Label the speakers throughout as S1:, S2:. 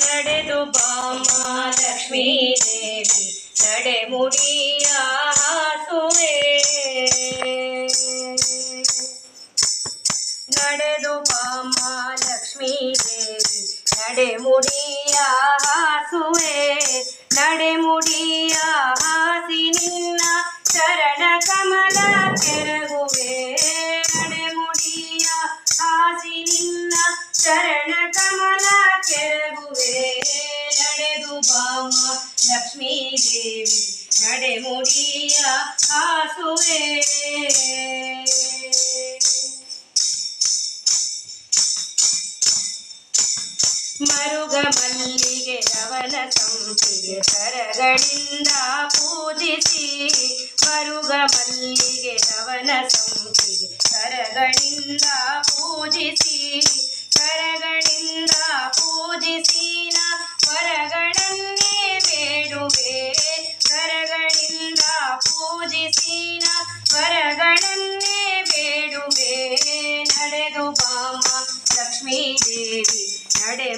S1: ನಡೆದು ಬಾಮ ಲಕ್ಷ್ಮೀ ದೇವಿ ನಡೆ ಮುಡಿಯ ನಡೆದು ಬಾಮ ಲಕ್ಷ್ಮೀ ದೇವಿ ನಡೆ ಮುಡಿಯ ಹಾಸುವೆ. ನಡೆ ಮುಡಿಯ ಮುಡಿಯ ಹಾಸುವೆ. ಮರುಗ ಮಲ್ಲಿಗೆ ರವನ ಸಂಪಿಗೆ ಕರಗಳಿಂದ ಪೂಜಿಸಿ. ಮರುಗ ಮಲ್ಲಿಗೆ ರವನ ಸಂಪಿಗೆ ಕರಗಳಿಂದ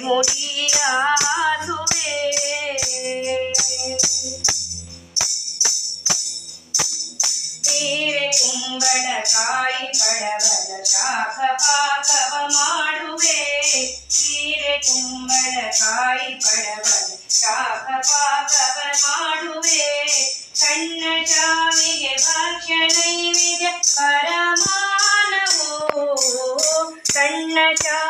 S1: ನಡೆ ಮುಡಿಯ ಹಾಸುವೆ ತೀರೆ ಕುಂಬಳಕಾಯಿ ಪಡವಲ ಶಾಖ ಪಾಕವ ಮಾಡುವೆ ತೀರೆ ಕುಂಬಳಕಾಯಿ ಪಡವಲ ಶಾಖ ಪಾಕವ ಮಾಡುವೆ ಸಣ್ಣ ಶಾವಿಗೆ ಭಕ್ಷ್ಯ ನೈವೇದ್ಯ ಪರಮಾನವು ಸಣ್ಣ ಶಾವಿಗೆ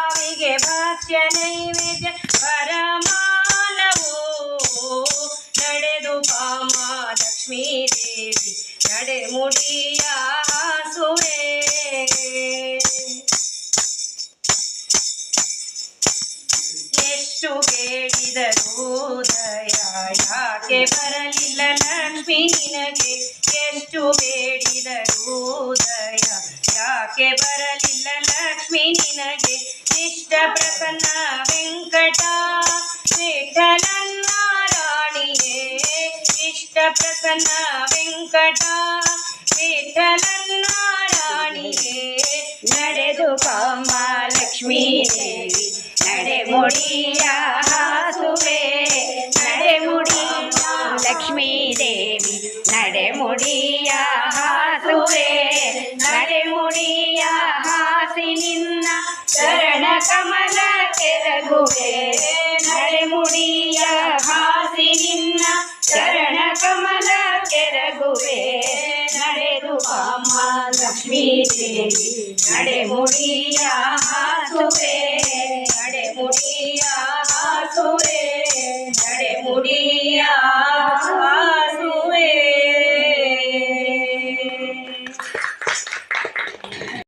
S1: ಭಕ್ಷ್ಯ ನೈವೇದ್ಯ ಪರಮಾನವೋ ನಡೆದು ಬಾಮ ಲಕ್ಷ್ಮೀ ದೇವಿ ನಡೆ ಮುಡಿಯ ಎಷ್ಟು ಬೇಡಿದರೂ ದಯ, ಯಾಕೆ ಬರಲಿಲ್ಲ ಲಕ್ಷ್ಮೀ ನಿನಗೆ? ಎಷ್ಟು ಬೇಡಿದರೂ ದಯ, ಯಾಕೆ ಬರಲಿಲ್ಲ ಲಕ್ಷ್ಮೀ ನಿನಗೆ? ಇಷ್ಟ ಪ್ರಸನ್ನ ವೆಂಕಟ ವಿಠಲನ್ನ ರಾಣಿಯೇ ಇಷ್ಟ ಪ್ರಸನ್ನ ವೆಂಕಟ ವಿಠಲನ್ನ ರಾಣಿಯೇ ನಡೆದು ಕಾಮ ಲಕ್ಷ್ಮೀ ದೇವಿ ನಡೆ ಮುಡಿಯ ಹಾಸುವೆ ನಡೆ ಮುಡಿ ಲಕ್ಷ್ಮೀ ದೇವಿ ನಡೆ ಮುಡಿಯ ಹಾಸುವೆ ಲಕ್ಷ್ಮೀ ದೇವಿ ನಡೆ ಮುಡಿಯ ಹಾಸುವೆ